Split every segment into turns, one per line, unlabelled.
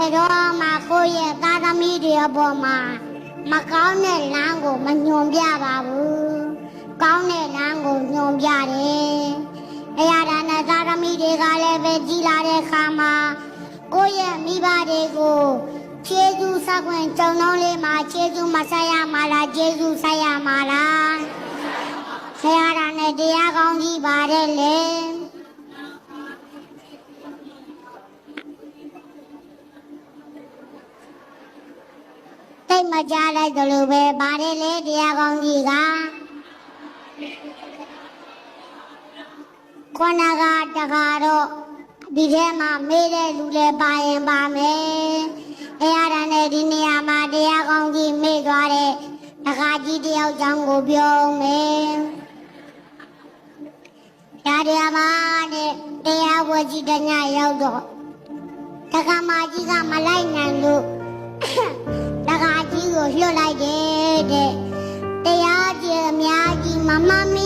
ဘယ်တော့မှကိုယ့်ရဲ့သားသမီးတွေအပေါ်မှာမကောင်းတဲ့လမ်းကိုမညွန်ပြပါဘူးကောင်းတဲ့လမ်းကိုညွန်ပြတယ်အရာဒါနဲ့သားသမီးတွေကလည်းပဲကြီးလာတဲ့အခါမှာကိုယ့်ရဲ့မိဘတွေကိုခြေကျူးဆက်ခွင့်ကြုံလုံးလေးမှာခြေကျူးမဆက်ရမှာလားခြေကျူးဆက်ရမှာလားဆရာဒါနဲ့တရားကောင်းကြီးပါတယ်လေ မကြလိုက်သလိုပဲပါတယ်လေတရားကောင်းကြီးကခေါနကတခါတော့ဒီထဲမှာမေးတဲ့လူလည်းပါရင်ပါမယ်အဲရတာနဲ့ဒီနေရာမှာတရားကောင်းကြီးမေးသွားတဲ့တခါကြီးတယောက်ကြောင့်ကိုပြောမယ်ဒါတရားမှာတဲ့တရားဝကြီးတညရောက်တော့တခါမကြီးကမလိုက်နိုင်လို့တကား ကြီးကိုလွှတ်လိုက်တယ်တဲ့တရားကြီးအများကြီးမမမေ့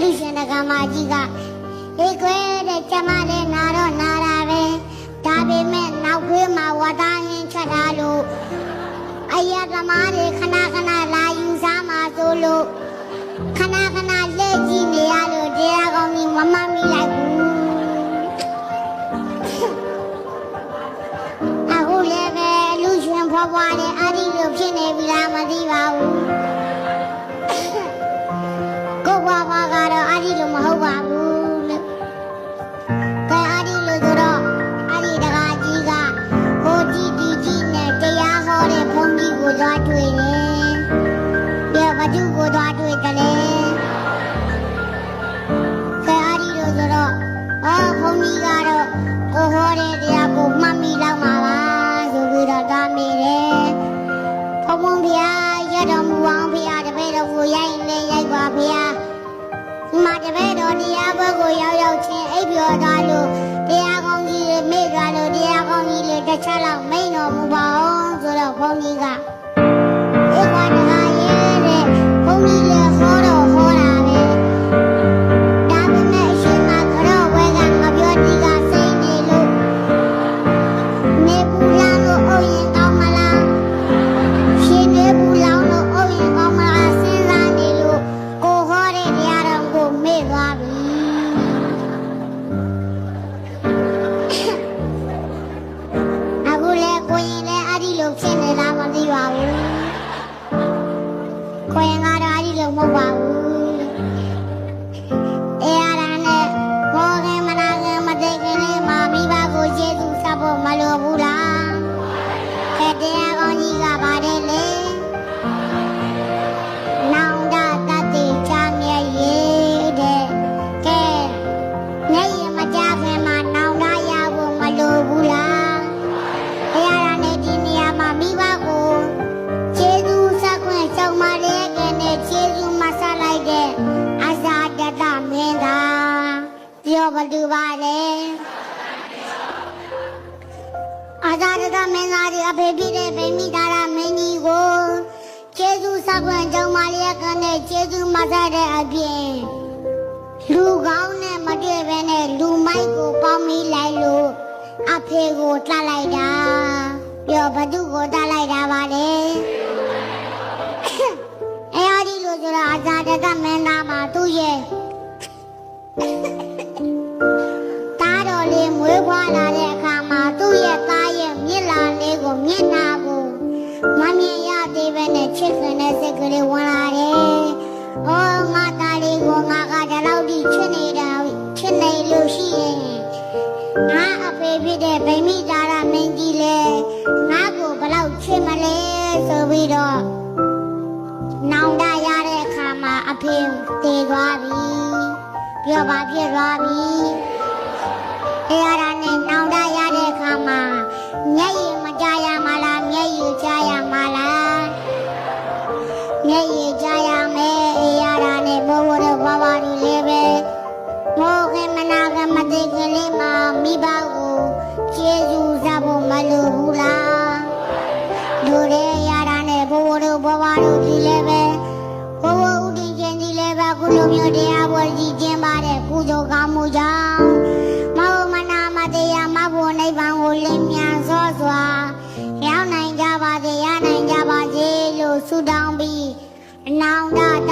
လူရှင်တက္ကမကြီးကဟေးခွဲတဲ့ကျမလည်းနာတော့နာတာပဲဒါပေမဲ့နောက်ခွေးမှာဝါသားဟင်းချက်တာလို့အယသမားတွေခဏခဏလာယူစားမှာဆိုလို့ခဏခဏလက်ကြည့်နေရလို့တရားကောင်းကြီးမမမိလိုက်ဘူးအခုလည်းပဲလူရှင်ဖွားဖွားနဲ့အဒီလိုဖြစ်နေပြီလားမသိပါဘူး ရတော်မူအောင်ဖျားတပည့်တော်ကိုရိုက်ရင်လည်းရိုက်ပါဖျားဒီမှာတပည့်တော်တရားဘက်ကိုရောက်ရောက်ချင်းအိပ်ပျော်သွားလို့တရား ပြောဘသူပါလဲအဇာတတမင်းသားဒီအဖေဖြစ်တဲ့ဗိမိသားရမင်းကြီးကိုကျေးဇူးဆက်ခွင့်ကြောင့်မလေးကနဲ့ကျေးဇူးမဆက်တဲ့အပြင်လူကောင်းနဲ့မတွေ့ဘဲနဲ့လူမိုက်ကိုပေါင်းမိလိုက်လို့အဖေကိုတတ်လိုက်တာပြောဘသူကိုတတ်လိုက်တာပါလဲအဲဒီလိုဆိုတော့အဇာတကမင်းသားမှာသူ့ရဲ့ ဆိုပြီးတော့နောင်တရတဲ့အခါမှာအဖေတည်သွားပြီပြောပါဖြစ်သွားပြီအဲရတာနဲ့နောင်တရ လိုမျိုးတရားပွဲကြီးကျင်းပါတဲ့ကုသိုလ်ကောင်းမှုကြောင့်မဟုတ်မနာမတရားမဖို့နိဗ္ဗာန်ကိုလင်းမြန်စောစွာရောက်နိုင်ကြပါစေရနိုင်ကြပါစေလို့ဆုတောင်းပြီးအနောင်တ